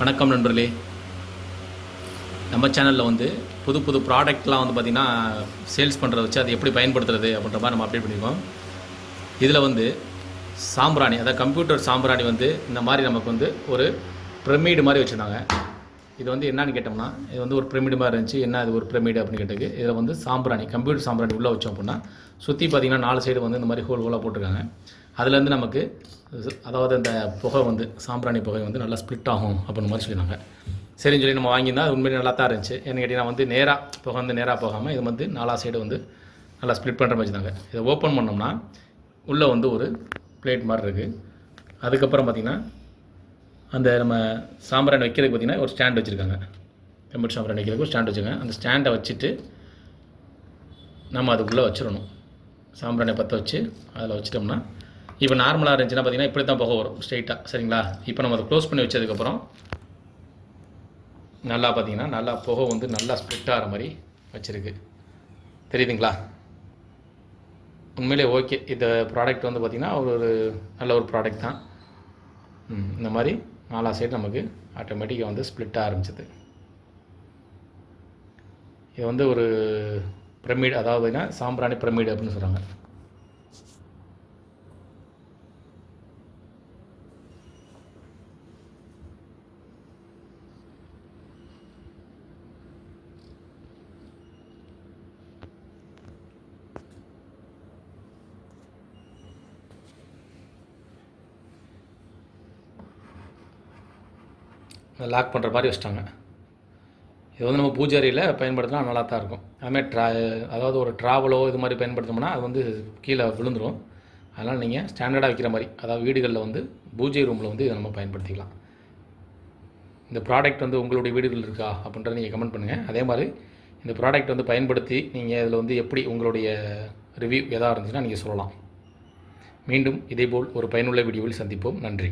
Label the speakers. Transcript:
Speaker 1: வணக்கம் நண்பர்களே. நம்ம சேனலில் வந்து புது புது ப்ராடக்ட்லாம் வந்து பார்த்திங்கன்னா சேல்ஸ் பண்ணுறத வச்சு அதை எப்படி பயன்படுத்துறது அப்படின்ற மாதிரி நம்ம அப்டேட் பண்ணியிருக்கோம் இதில் வந்து சாம்பிராணி அதாவது கம்ப்யூட்டர் சாம்பிராணி வந்து இந்த மாதிரி நமக்கு வந்து ஒரு பிரமிடு மாதிரி வச்சுருந்தாங்க. இது வந்து என்னன்னு கேட்டோம்னா இது வந்து ஒரு பிரமிடு மாதிரி இருந்துச்சு. என்ன இது ஒரு பிரமிடு அப்படின்னு கேட்டது இதில் வந்து சாம்பிராணி கம்ப்யூட்டர் சாம்பிராணி உள்ளே வச்சோம் அப்படின்னா சுற்றி பார்த்திங்கன்னா நாலு சைடு வந்து இந்த மாதிரி ஹோல் ஹோலாக போட்டிருக்காங்க. அதுலேருந்து நமக்கு அதாவது அந்த புகை வந்து சாம்பிராணி புகை வந்து நல்லா ஸ்ப்ளிட் ஆகும் அப்படின்னு மாதிரி சொல்லியிருந்தாங்க. சரின்னு சொல்லி நம்ம வாங்கியிருந்தா அது உண்மையிலே நல்லா தான் இருந்துச்சு. என்ன கேட்டிங்கன்னா வந்து நேராக புகை வந்து நேராக போகாமல் இது வந்து நாலா சைடு வந்து நல்லா ஸ்ப்ளிட் பண்ணுற மாதிரி வச்சுருந்தாங்க. இதை ஓப்பன் பண்ணோம்னா உள்ளே வந்து ஒரு பிளேட் மாதிரி இருக்குது அதுக்கப்புறம் பார்த்திங்கன்னா அந்த நம்ம சாம்பிராணி வைக்கிறதுக்கு பார்த்திங்கன்னா ஒரு ஸ்டாண்ட் வச்சுருக்காங்க. கம்ப்யூட்டர் சாம்பிராணி வைக்கிறதுக்கு ஒரு ஸ்டாண்ட் வச்சுருக்காங்க. அந்த ஸ்டாண்டை வச்சுட்டு நம்ம அதுக்குள்ளே வச்சிடணும். சாம்பிராணி பற்ற வச்சு அதில் வச்சிட்டோம்னா இப்போ நார்மலாக இருந்துச்சுன்னா பார்த்தீங்கன்னா இப்படி தான் புகை வரும் ஸ்ட்ரைட்டாக சரிங்களா? இப்போ நம்ம அதை க்ளோஸ் பண்ணி வச்சதுக்கப்புறம் நல்லா பார்த்தீங்கன்னா நல்லா புகை வந்து நல்லா ஸ்ப்ளிட் ஆகிற மாதிரி வச்சுருக்கு. தெரியுதுங்களா? உண்மையிலே ஓகே இந்த ப்ராடக்ட் வந்து பார்த்திங்கன்னா ஒரு நல்ல ஒரு ப்ராடக்ட் தான். இந்த மாதிரி நாலா சைடு நமக்கு ஆட்டோமேட்டிக்காக வந்து ஸ்ப்ளிட் ஆரம்பிச்சது. இது வந்து ஒரு பிரமிடு அதாவது சாம்பிராணி பிரமிடு அப்படின்னு சொல்கிறாங்க லாக் பண்ணுற மாதிரி வச்சிட்டாங்க. இது வந்து நம்ம பூஜை அறையில் பயன்படுத்தினா நல்லா தான் இருக்கும் அதுமாதிரி ட்ரா அதாவது ஒரு ட்ராவலோ இது மாதிரி பயன்படுத்தோம்னா அது வந்து கீழே விழுந்துடும் அதனால் நீங்கள் ஸ்டாண்டர்டாக வைக்கிற மாதிரி அதாவது வீடுகளில் வந்து பூஜை ரூமில் வந்து இதை நம்ம பயன்படுத்திக்கலாம். இந்த ப்ராடக்ட் வந்து உங்களுடைய வீடுகள் இருக்கா அப்படின்றத நீங்கள் கமெண்ட் பண்ணுங்கள் அதே மாதிரி இந்த ப்ராடக்ட் வந்து பயன்படுத்தி நீங்கள் இதில் வந்து எப்படி உங்களுடைய ரிவ்யூ எதாக இருந்துச்சுன்னா நீங்கள் சொல்லலாம். மீண்டும் இதேபோல் ஒரு பயனுள்ள வீடியோவில் சந்திப்போம். நன்றி.